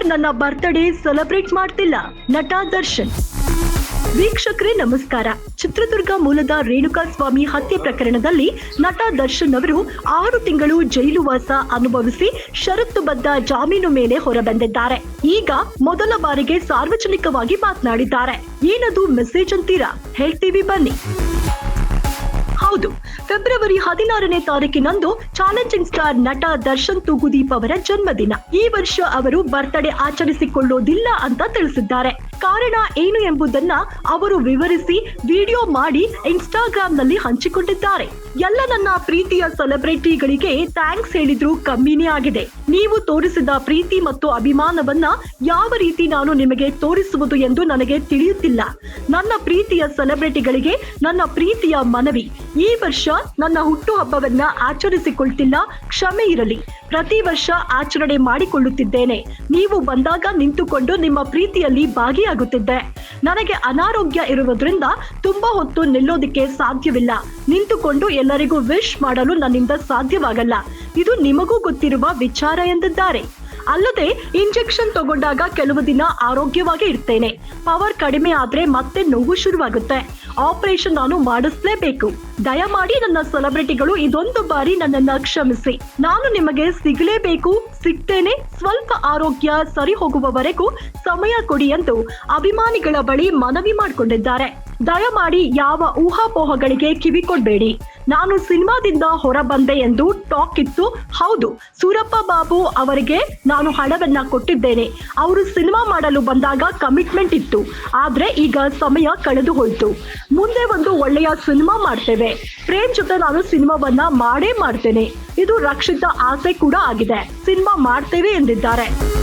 Year ನನ್ನ birthday celebrate ಮಾಡ್ತಿಲ್ಲ. ನಟ ದರ್ಶನ್. ವೀಕ್ಷಕರೇ ನಮಸ್ಕಾರ. ಚಿತ್ರದುರ್ಗ ಮೂಲದ ರೇಣುಕಾ ಸ್ವಾಮಿ ಹತ್ಯೆ ಪ್ರಕರಣದಲ್ಲಿ ನಟ ದರ್ಶನ್ ಅವರು ಆರು ತಿಂಗಳು ಜೈಲುವಾಸ ಅನುಭವಿಸಿ ಷರತ್ತುಬದ್ಧ ಜಾಮೀನು ಮೇಲೆ ಹೊರಬಂದಿದ್ದಾರೆ. ಈಗ ಮೊದಲ ಬಾರಿಗೆ ಸಾರ್ವಜನಿಕವಾಗಿ ಮಾತನಾಡಿದ್ದಾರೆ. ಏನದು ಮೆಸೇಜ್ ಅಂತೀರಾ? ಹೇಳ್ತೀವಿ ಬನ್ನಿ. ಹೌದು. ಫೆಬ್ರವರಿ ಹದಿನಾರನೇ ತಾರೀಕಿನಂದು ಚಾಲೆಂಜಿಂಗ್ ಸ್ಟಾರ್ ನಟ ದರ್ಶನ್ ತೂಗುದೀಪ್ ಅವರ ಜನ್ಮದಿನ. ಈ ವರ್ಷ ಅವರು ಬರ್ತ್ಡೇ ಆಚರಿಸಿಕೊಳ್ಳೋದಿಲ್ಲ ಅಂತ ತಿಳಿಸಿದ್ದಾರೆ. ಕಾರಣ ಏನು ಎಂಬುದನ್ನ ಅವರು ವಿವರಿಸಿ ವಿಡಿಯೋ ಮಾಡಿ ಇನ್ಸ್ಟಾಗ್ರಾಮ್ನಲ್ಲಿ ಹಂಚಿಕೊಂಡಿದ್ದಾರೆ. ಎಲ್ಲ ನನ್ನ ಪ್ರೀತಿಯ ಸೆಲೆಬ್ರಿಟಿಗಳಿಗೆ ಥ್ಯಾಂಕ್ಸ್ ಹೇಳಿದ್ರು ಕಮ್ಮಿನೇ ಆಗಿದೆ. ನೀವು ತೋರಿಸಿದ ಪ್ರೀತಿ ಮತ್ತು ಅಭಿಮಾನವನ್ನ ಯಾವ ರೀತಿ ನಾನು ನಿಮಗೆ ತೋರಿಸುವುದು ಎಂದು ನನಗೆ ತಿಳಿಯುತ್ತಿಲ್ಲ. ನನ್ನ ಪ್ರೀತಿಯ ಸೆಲೆಬ್ರಿಟಿಗಳಿಗೆ ನನ್ನ ಪ್ರೀತಿಯ ಮನವಿ. ಈ ವರ್ಷ ನನ್ನ ಹುಟ್ಟುಹಬ್ಬವನ್ನ ಆಚರಿಸಿಕೊಳ್ತಿಲ್ಲ, ಕ್ಷಮೆ ಇರಲಿ. ಪ್ರತಿ ವರ್ಷ ಆಚರಣೆ ಮಾಡಿಕೊಳ್ಳುತ್ತಿದ್ದೇನೆ. ನೀವು ಬಂದಾಗ ನಿಂತುಕೊಂಡು ನಿಮ್ಮ ಪ್ರೀತಿಯಲ್ಲಿ ಭಾಗಿಯಾಗುತ್ತಿದ್ದೆ. ನನಗೆ ಅನಾರೋಗ್ಯ ಇರುವುದರಿಂದ ತುಂಬಾ ಹೊತ್ತು ನಿಲ್ಲೋದಿಕ್ಕೆ ಸಾಧ್ಯವಿಲ್ಲ. ನಿಂತುಕೊಂಡು ಎಲ್ಲರಿಗೂ ವಿಶ್ ಮಾಡಲು ನನ್ನಿಂದ ಸಾಧ್ಯವಾಗಲ್ಲ. ಇದು ನಿಮಗೂ ಗೊತ್ತಿರುವ ವಿಚಾರ ಎಂದಿದ್ದಾರೆ. ಅಲ್ಲದೆ ಇಂಜೆಕ್ಷನ್ ತಗೊಂಡಾಗ ಕೆಲವು ದಿನ ಆರೋಗ್ಯವಾಗಿ ಇರ್ತೇನೆ. ಪವರ್ ಕಡಿಮೆ ಆದ್ರೆ ಮತ್ತೆ ನೋವು ಶುರುವಾಗುತ್ತೆ. ಆಪರೇಷನ್ ನಾನು ಮಾಡಿಸ್ಲೇಬೇಕು. ದಯಮಾಡಿ ನನ್ನ ಸೆಲೆಬ್ರಿಟಿಗಳು ಇದೊಂದು ಬಾರಿ ನನ್ನನ್ನ ಕ್ಷಮಿಸಿ. ನಾನು ನಿಮಗೆ ಸಿಗಲೇಬೇಕು. ಸಿಗ್ತೇನೆ. ಸ್ವಲ್ಪ ಆರೋಗ್ಯ ಸರಿ ಹೋಗುವವರೆಗೂ ಸಮಯ ಕೊಡಿ ಎಂದು ಅಭಿಮಾನಿಗಳ ಬಳಿ ಮನವಿ ಮಾಡಿಕೊಂಡಿದ್ದಾರೆ. ದಯಮಾಡಿ ಯಾವ ಊಹಾಪೋಹಗಳಿಗೆ ಕಿವಿ ಕೊಡ್ಬೇಡಿ ನಾನು ಸಿನಿಮಾದಿಂದ ಹೊರಬಂದೆ ಎಂದು ಟಾಕ್ ಇತ್ತು. ಹೌದು, ಸೂರಪ್ಪ ಬಾಬು ಅವರಿಗೆ ನಾನು ಹಣವನ್ನ ಕೊಟ್ಟಿದ್ದೇನೆ. ಅವರು ಸಿನಿಮಾ ಮಾಡಲು ಬಂದಾಗ ಕಮಿಟ್ಮೆಂಟ್ ಇತ್ತು. ಆದ್ರೆ ಈಗ ಸಮಯ ಕಳೆದು ಹೋಯ್ತು ಮುಂದೆ ಒಂದು ಒಳ್ಳೆಯ ಸಿನಿಮಾ ಮಾಡ್ತೇವೆ. ಪ್ರೇಮ್ ಜೊತೆ ನಾನು ಸಿನಿಮಾವನ್ನ ಮಾಡೇ ಮಾಡ್ತೇನೆ. ಇದು ರಕ್ಷಿತ ಆಸೆ ಕೂಡ ಆಗಿದೆ. ಸಿನಿಮಾ ಮಾಡ್ತೇವೆ ಎಂದಿದ್ದಾರೆ.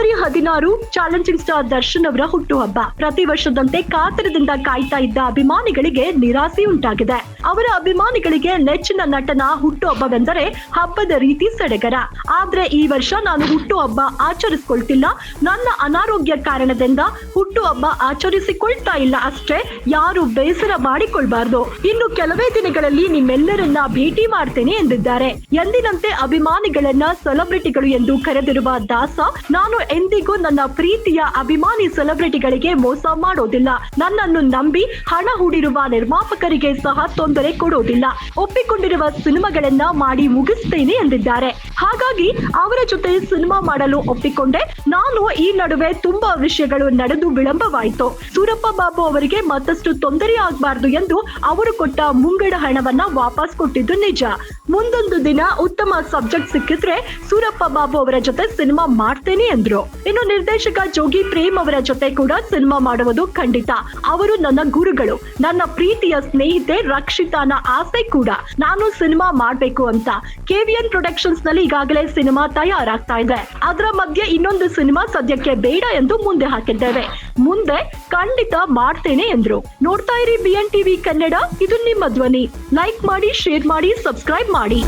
ಫೆಬ್ರವರಿ ಹದಿನಾರು ಚಾಲೆಂಜಿಂಗ್ ಸ್ಟಾರ್ ದರ್ಶನ್ ಅವರ ಹುಟ್ಟುಹಬ್ಬ. ಪ್ರತಿ ವರ್ಷದಂತೆ ಕಾತರದಿಂದ ಕಾಯ್ತಾ ಇದ್ದ ಅಭಿಮಾನಿಗಳಿಗೆ ನಿರಾಸೆ ಉಂಟಾಗಿದೆ ಅವರ ಅಭಿಮಾನಿಗಳಿಗೆ ನೆಚ್ಚಿನ ನಟನ ಹುಟ್ಟುಹಬ್ಬವೆಂದರೆ ಹಬ್ಬದ ರೀತಿ ಸಡಗರ. ಆದ್ರೆ ಈ ವರ್ಷ ನಾನು ಹುಟ್ಟುಹಬ್ಬ ಆಚರಿಸಿಕೊಳ್ತಿಲ್ಲ. ನನ್ನ ಅನಾರೋಗ್ಯ ಕಾರಣದಿಂದ ಹುಟ್ಟುಹಬ್ಬ ಆಚರಿಸಿಕೊಳ್ತಾ ಇಲ್ಲ ಅಷ್ಟೇ, ಯಾರು ಬೇಸರ ಮಾಡಿಕೊಳ್ಬಾರ್ದು. ಇನ್ನು ಕೆಲವೇ ದಿನಗಳಲ್ಲಿ ನಿಮ್ಮೆಲ್ಲರನ್ನ ಭೇಟಿ ಮಾಡ್ತೇನೆ ಎಂದಿದ್ದಾರೆ. ಎಂದಿನಂತೆ ಅಭಿಮಾನಿಗಳನ್ನ ಸೆಲೆಬ್ರಿಟಿಗಳು ಎಂದು ಕರೆದಿರುವ ದಾಸ, ನಾನು ಎಂದಿಗೂ ನನ್ನ ಪ್ರೀತಿಯ ಅಭಿಮಾನಿ ಸೆಲೆಬ್ರಿಟಿಗಳಿಗೆ ಮೋಸ ಮಾಡೋದಿಲ್ಲ. ನನ್ನನ್ನು ನಂಬಿ ಹಣ ಹೂಡಿರುವ ನಿರ್ಮಾಪಕರಿಗೆ ಸಹ ತೊಂದರೆ ಕೊಡೋದಿಲ್ಲ. ಒಪ್ಪಿಕೊಂಡಿರುವ ಸಿನಿಮಾಗಳನ್ನ ಮಾಡಿ ಮುಗಿಸ್ತೇನೆ ಎಂದಿದ್ದಾರೆ. ಹಾಗಾಗಿ ಅವರ ಜೊತೆ ಸಿನಿಮಾ ಮಾಡಲು ಒಪ್ಪಿಕೊಂಡೆ. ನಾನು ಈ ನಡುವೆ ತುಂಬಾ ವಿಷಯಗಳು ನಡೆದು ವಿಳಂಬವಾಯಿತು. ಸೂರಪ್ಪ ಬಾಬು ಅವರಿಗೆ ಮತ್ತಷ್ಟು ತೊಂದರೆ ಆಗಬಾರದು ಎಂದು ಅವರು ಕೊಟ್ಟ ಮುಂಗಡ ಹಣವನ್ನ ವಾಪಸ್ ಕೊಟ್ಟಿದ್ದು ನಿಜ. ಮುಂದೊಂದು ದಿನ ಉತ್ತಮ ಸಬ್ಜೆಕ್ಟ್ ಸಿಕ್ಕಿದ್ರೆ ಸೂರಪ್ಪ ಬಾಬು ಅವರ ಜೊತೆ ಸಿನಿಮಾ ಮಾಡ್ತೇನೆ ಎಂದ್ರು ಇನ್ನು ನಿರ್ದೇಶಕ ಜೋಗಿ ಪ್ರೇಮ್ ಅವರ ಜೊತೆ ಕೂಡ ಸಿನಿಮಾ ಮಾಡುವುದು ಖಂಡಿತ. ಅವರು ನನ್ನ ಗುರುಗಳು, ನನ್ನ ಪ್ರೀತಿಯ ಸ್ನೇಹಿತೆ ರಕ್ಷಿತಾನ ಆಸೆ ಕೂಡ. ನಾನು ಸಿನಿಮಾ ಮಾಡ್ಬೇಕು ಅಂತ ಕೆವಿಎನ್ ಪ್ರೊಡಕ್ಷನ್ಸ್ನಲ್ಲಿ ಈಗಾಗಲೇ ಸಿನಿಮಾ ತಯಾರಾಗ್ತಾ ಇದೆ. ಅದರ ಮಧ್ಯೆ ಇನ್ನೊಂದು ಸಿನಿಮಾ ಸದ್ಯಕ್ಕೆ ಬೇಡ ಎಂದು ಮುಂದೆ ಹಾಕಿದ್ದೇವೆ. ಮುಂದೆ ಖಂಡಿತ ಮಾಡ್ತೇನೆ ಎಂದ್ರು. ನೋಡ್ತಾ ಇರಿ ಬಿ ಎನ್ ಟಿವಿ ಕನ್ನಡ, ಇದು ನಿಮ್ಮ ಧ್ವನಿ. ಲೈಕ್ ಮಾಡಿ ಶೇರ್ ಮಾಡಿ ಸಬ್ಸ್ಕ್ರೈಬ್ ಮಾಡಿ.